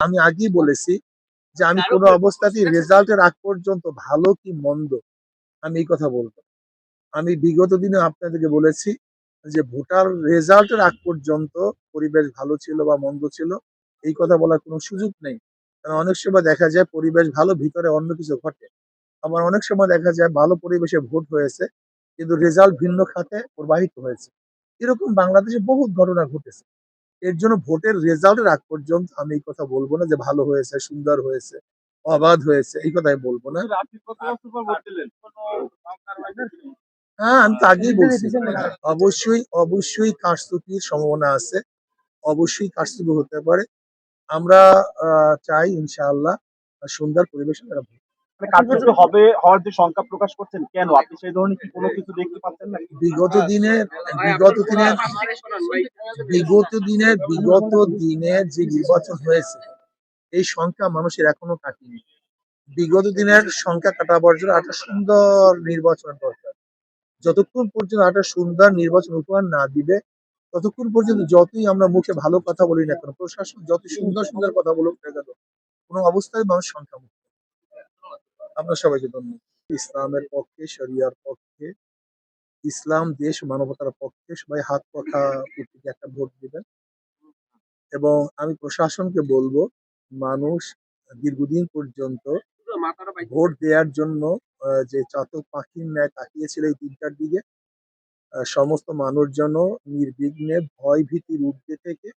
আমি আগেই বলেছি যে আমি কোনো অবস্থাতেই রেজাল্টের আগ পর্যন্ত ভালো কি মন্দ আমি এই কথা বলব। আমি বিগত দিনে আপনাদেরকে বলেছি যে ভোটার রেজাল্টের আগ পর্যন্ত পরিবেশ ভালো ছিল বা মন্দ ছিল এই কথা বলার কোনো সুযোগ নেই। কারণ অনেক সময় দেখা যায় পরিবেশ ভালো ভিতরে অন্য কিছু ঘটে। আবার অনেক সময় দেখা যায় ভালো পরিবেশে ভোট হয়েছে কিন্তু রেজাল্ট ভিন্ন খাতে প্রবাহিত হয়েছে। এরকম বাংলাদেশে বহুত ঘটনা ঘটেছে। এর জন্য ভোটের রেজাল্টের আগ পর্যন্ত আমি এই কথা বলব না যে ভালো হয়েছে, সুন্দর হয়েছে, অবাধ হয়েছে, এই কথা আমি বলব না। হ্যাঁ আমি তো আগেই বলছি। অবশ্যই অবশ্যই কারচুপির সম্ভাবনা আছে। অবশ্যই কারচুপি হতে পারে। আমরা চাই ইনশাআল্লাহ সুন্দর পরিবেশে সংখ্যা প্রকাশ কেন? আপনি সেই ধরনের কোনো কিছু বিগত সংখ্যা মানুষের এখনও বিগত দিনের সংখ্যা কাটাবার জন্য একটা সুন্দর নির্বাচন দরকার। যতক্ষণ পর্যন্ত একটা সুন্দর নির্বাচন উপহার না দিবে, ততক্ষণ পর্যন্ত যতই আমরা মুখে ভালো কথা বলি না কেন, প্রশাসন যত সুন্দর সুন্দর কথা বলুক কেন, কোনো অবস্থায় মানুষ সংখ্যা আমরা সবাইকে ধন্যবাদ ইসলামের পক্ষে, শরিয়ার পক্ষে, ইসলাম, দেশ, মানবতার পক্ষে সবাই হাত প্রতীকে একটা ভোট দিবেন। এবং আমি প্রশাসনকে বলব, মানুষ দীর্ঘদিন পর্যন্ত ভোট দেওয়ার জন্য যে চাতক পাখির ন্যায় তাকিয়েছিল এই দিনটার দিকে সমস্ত মানুষ যেন নির্বিঘ্নে ভয় ভীতির ঊর্ধ্বে থেকে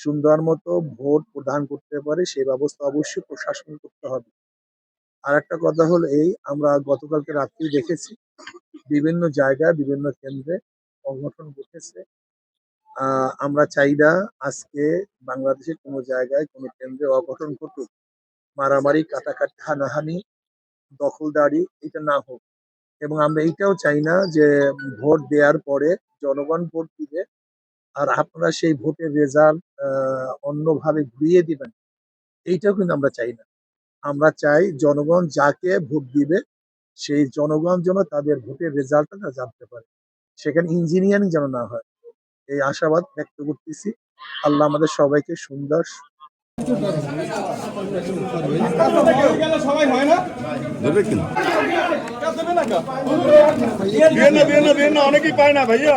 সুন্দর মতো ভোট প্রদান করতে পারে সেই ব্যবস্থা অবশ্যই প্রশাসন করতে হবে। আর একটা কথা হলো এই আমরা গতকালকে রাত্রি দেখেছি বিভিন্ন জায়গায় বিভিন্ন কেন্দ্রে সংগঠন আহ, আমরা চাই না আজকে বাংলাদেশের কোনো জায়গায় কোনো কেন্দ্রে অঘটন ঘটুক। মারামারি কাটাকাটি হানাহানি দখলদারি এটা না হোক। এবং আমরা এইটাও চাই না যে ভোট দেওয়ার পরে জনগণ ভোট দিবে আর আপনারা সেই ভোটের রেজাল্ট অন্যভাবে ঘুরিয়ে দিবেন। এইটাও কিন্তু আমরা চাই না। আমরা চাই জনগণ যাকে ভোট দিবে সেই জনগণ যেন তাদের ভোটের রেজাল্টটা তারা জানতে পারে। সেখানে ইঞ্জিনিয়ারিং যেন না হয়। এই আশাবাদ ব্যক্ত করতেছি। আল্লাহ আমাদের সবাইকে সুন্দর হয় অনেকেই পায় না ভাইয়া।